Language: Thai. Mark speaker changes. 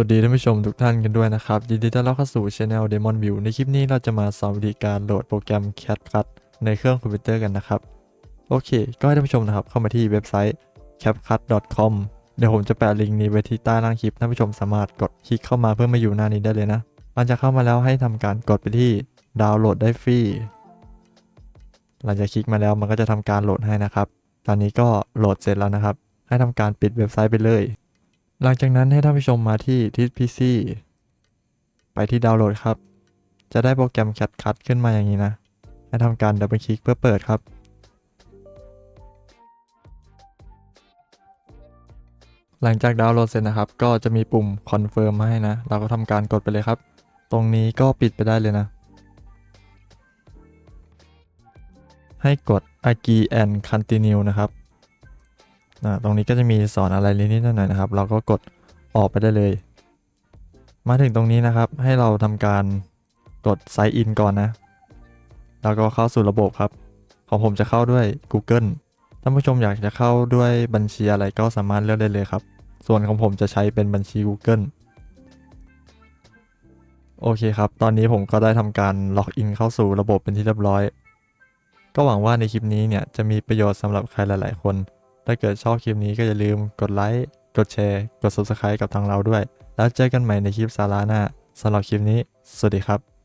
Speaker 1: วัสดีท่านผู้ชมทุกท่านกันด้วยนะครับ ยินดีต้อนรับเข้าสู่ช anel Demon View ในคลิปนี้เราจะมาสอนวิธีการโหลดโปรแกรม CapCut ในเครื่องคอมพิวเตอร์กันนะครับ โอเค ก็ให้ท่านผู้ชมนะครับ เข้ามาที่เว็บไซต์ capcut.com เดี๋ยวผมจะแปะลิงก์นี้ไว้ที่ใต้ล่างคลิปท่านผู้ชมสามารถกดคลิกเข้ามาเพื่อมาอยู่หน้านี้ได้เลยนะหลังจากเข้ามาแล้วให้ทำการกดไปที่ดาวน์โหลดได้ฟรีหลังจากคลิกมาแล้วมันก็จะทำการโหลดให้นะครับ ตอนนี้ก็โหลดเสร็จแล้วนะครับ ให้ทำการปิดเว็บไซต์ไปเลย หลังจากนั้นให้ท่านผู้ชมมาที่ทิศ PC ไปที่ดาวน์โหลดครับ จะได้โปรแกรม CapCut ขึ้นมาอย่างนี้นะ ให้ทำการดับเบิลคลิกเพื่อเปิดครับ หลังจากดาวน์โหลดเสร็จนะครับ ก็จะมีปุ่ม Confirm มาให้นะ เราก็ทำการกดไปเลยครับ ตรงนี้ก็ปิดไปได้เลยนะ ให้กด agree and continue นะครับ อ่าตรงนี้ก็จะมีสอนอะไรนิดหน่อยนะครับ เราก็กดออกไปได้เลย มาถึงตรงนี้นะครับ ให้เราทำการกด sign in ก่อนนะ แล้วก็เข้าสู่ระบบครับ ของผมจะเข้าด้วย Google ท่านผู้ชมอยากจะเข้าด้วยบัญชีอะไรก็สามารถเลือกได้เลยครับ ส่วนของผมจะใช้เป็นบัญชี Google โอเคครับ ตอนนี้ผมก็ได้ทำการล็อกอินเข้าสู่ระบบเป็นที่เรียบร้อย ก็หวังว่าในคลิปนี้เนี่ยจะมีประโยชน์สำหรับใครหลาย ๆ คน ถ้าเกิดชอบคลิปนี้ก็อย่าลืมกดไลค์ กดแชร์ กด subscribe กับทางเราด้วย แล้วเจอกันใหม่ในคลิปสาระหน้าสำหรับคลิปนี้ สวัสดีครับ